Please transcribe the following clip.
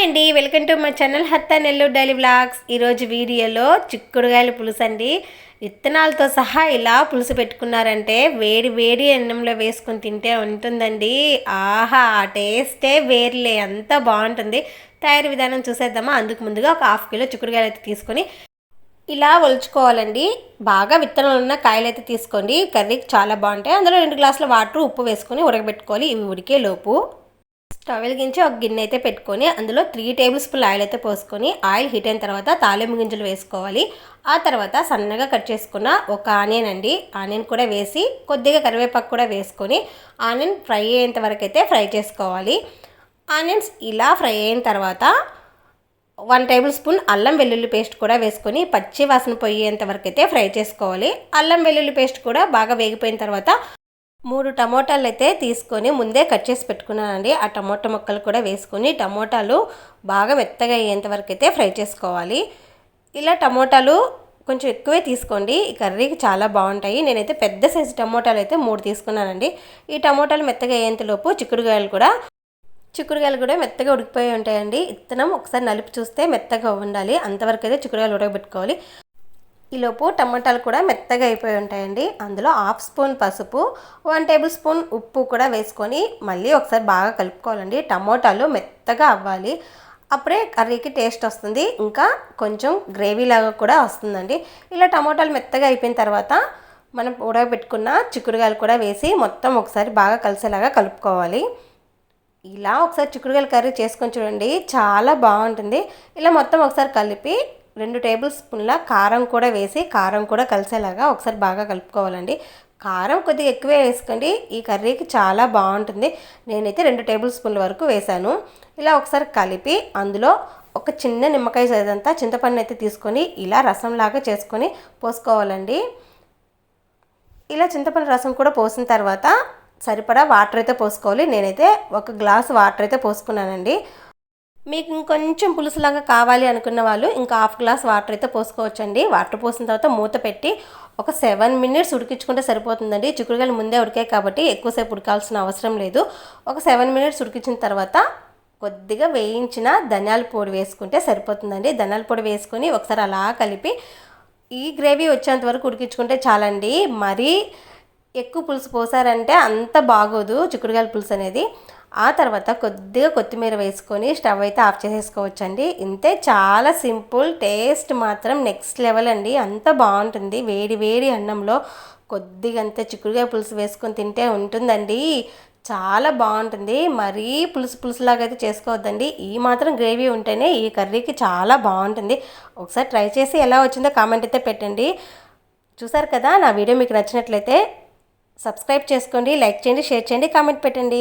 Hi అండి. Welcome to my channel హత్తా Nellore daily blogs ఈరోజు వీడియోలో చిక్కుడుగాయల పులుసు అండి. విత్తనాలతో సహా ఇలా పులుసు పెట్టుకున్నారంటే వేడి వేడి అన్నంలో వేసుకొని తింటే ఉంటుందండి. ఆహా ఆ టేస్టే వేర్లే. అంత బాగుంటుంది. తయారీ విధానం చూసేద్దామా? అందుకు ముందుగా ఒక హాఫ్ కిలో చిక్కుడుగాయలు అయితే తీసుకొని ఇలా ఒలుచుకోవాలండి. బాగా విత్తనాలు ఉన్న కాయలు అయితే తీసుకోండి. కర్రీకి చాలా బాగుంటాయి. అందులో రెండు గ్లాసుల వాటర్ ఉప్పు వేసుకొని ఉడకబెట్టుకోవాలి. ఇవి ఉడికే లోపు. స్టవ్ వెలిగించి ఒక గిన్నె అయితే పెట్టుకొని అందులో త్రీ టేబుల్ స్పూన్ ఆయిల్ అయితే పోసుకొని ఆయిల్ హీట్ అయిన తర్వాత తాలింపు గింజలు వేసుకోవాలి. ఆ తర్వాత సన్నగా కట్ చేసుకున్న ఒక ఆనియన్ అండి ఆనియన్ కూడా వేసి కొద్దిగా కరివేపాకు కూడా వేసుకొని ఆనియన్ ఫ్రై అయ్యేంత వరకు అయితే ఫ్రై చేసుకోవాలి. ఆనియన్స్ ఇలా ఫ్రై అయిన తర్వాత వన్ టేబుల్ స్పూన్ అల్లం వెల్లుల్లి పేస్ట్ కూడా వేసుకొని పచ్చి వాసన పోయేంత వరకు అయితే ఫ్రై చేసుకోవాలి. అల్లం వెల్లుల్లి పేస్ట్ కూడా బాగా వేగిపోయిన తర్వాత మూడు టమోటాలు అయితే తీసుకొని ముందే కట్ చేసి పెట్టుకున్నానండి. ఆ టమోటా ముక్కలు కూడా వేసుకొని టమోటాలు బాగా మెత్తగా అయ్యేంత వరకు అయితే ఫ్రై చేసుకోవాలి. ఇలా టమోటాలు కొంచెం ఎక్కువే తీసుకోండి. ఈ కర్రీకి చాలా బాగుంటాయి. నేనైతే పెద్ద సైజు టమోటాలు అయితే మూడు తీసుకున్నానండి. ఈ టమోటాలు మెత్తగా అయ్యేంతలోపు చిక్కుడుగాయలు కూడా చిక్కుడుగాయలు కూడా మెత్తగా ఉడికిపోయి ఉంటాయండి. ఇత్తనం ఒకసారి నలిపి చూస్తే మెత్తగా ఉండాలి. అంతవరకు అయితే చిక్కుడుగాయలు ఉడకబెట్టుకోవాలి. ఈలోపు టమాటాలు కూడా మెత్తగా అయిపోయి ఉంటాయండి. అందులో హాఫ్ స్పూన్ పసుపు వన్ టేబుల్ స్పూన్ ఉప్పు కూడా వేసుకొని మళ్ళీ ఒకసారి బాగా కలుపుకోవాలండి. టమోటాలు మెత్తగా అవ్వాలి. అప్పుడే కర్రీకి టేస్ట్ వస్తుంది. ఇంకా కొంచెం గ్రేవీ లాగా కూడా వస్తుందండి. ఇలా టమోటాలు మెత్తగా అయిపోయిన తర్వాత మనం ఉడకబెట్టుకున్న చిక్కుడుగాయలు కూడా వేసి మొత్తం ఒకసారి బాగా కలిసేలాగా కలుపుకోవాలి. ఇలా ఒకసారి చిక్కుడుగాయల కర్రీ చేసుకొని చూడండి. చాలా బాగుంటుంది. ఇలా మొత్తం ఒకసారి కలిపి రెండు టేబుల్ స్పూన్ల కారం కూడా వేసి కారం కూడా కలిసేలాగా ఒకసారి బాగా కలుపుకోవాలండి. కారం కొద్దిగా ఎక్కువే వేసుకోండి. ఈ కర్రీకి చాలా బాగుంటుంది. నేనైతే రెండు టేబుల్ స్పూన్ల వరకు వేశాను. ఇలా ఒకసారి కలిపి అందులో ఒక చిన్న నిమ్మకాయ సైజంతా చింతపండు అయితే తీసుకొని ఇలా రసంలాగా చేసుకొని పోసుకోవాలండి. ఇలా చింతపండు రసం కూడా పోసిన తర్వాత సరిపడా వాటర్ అయితే పోసుకోవాలి. నేనైతే ఒక గ్లాస్ వాటర్ అయితే పోసుకున్నానండి. మీకు ఇంకొంచెం పులుసులాగా కావాలి అనుకున్న వాళ్ళు ఇంకా హాఫ్ గ్లాస్ వాటర్ అయితే పోసుకోవచ్చండి. వాటర్ పోసిన తర్వాత మూత పెట్టి ఒక సెవెన్ మినిట్స్ ఉడికించుకుంటే సరిపోతుందండి. చిక్కుడుకాయలు ముందే ఉడికాయి కాబట్టి ఎక్కువసేపు ఉడకాల్సిన అవసరం లేదు. ఒక సెవెన్ మినిట్స్ ఉడికించిన తర్వాత కొద్దిగా వేయించిన ధనియాల పొడి వేసుకుంటే సరిపోతుందండి. ధనియాల పొడి వేసుకొని ఒకసారి అలా కలిపి ఈ గ్రేవీ వచ్చేంత వరకు ఉడికించుకుంటే చాలండి. మరీ ఎక్కువ పులుసు పోసారంటే అంత బాగోదు చిక్కుడుకాయల పులుసు అనేది. ఆ తర్వాత కొద్దిగా కొత్తిమీర వేసుకొని స్టవ్ అయితే ఆఫ్ చేసేసుకోవచ్చండి. ఇంతే చాలా సింపుల్ టేస్ట్ మాత్రం నెక్స్ట్ లెవెల్ అండి. అంత బాగుంటుంది. వేడి వేడి అన్నంలో కొద్దిగంత చిక్కుడుగా పులుసు వేసుకొని తింటే ఉంటుందండి. చాలా బాగుంటుంది. మరీ పులుసు పులుసులాగా అయితే చేసుకోవద్దండి. ఈ మాత్రం గ్రేవీ ఉంటేనే ఈ కర్రీకి చాలా బాగుంటుంది. ఒకసారి ట్రై చేసి ఎలా వచ్చిందో కామెంట్ అయితే పెట్టండి. చూసారు కదా నా వీడియో మీకు నచ్చినట్లయితే సబ్స్క్రైబ్ చేసుకోండి లైక్ చేయండి షేర్ చేయండి కామెంట్ పెట్టండి.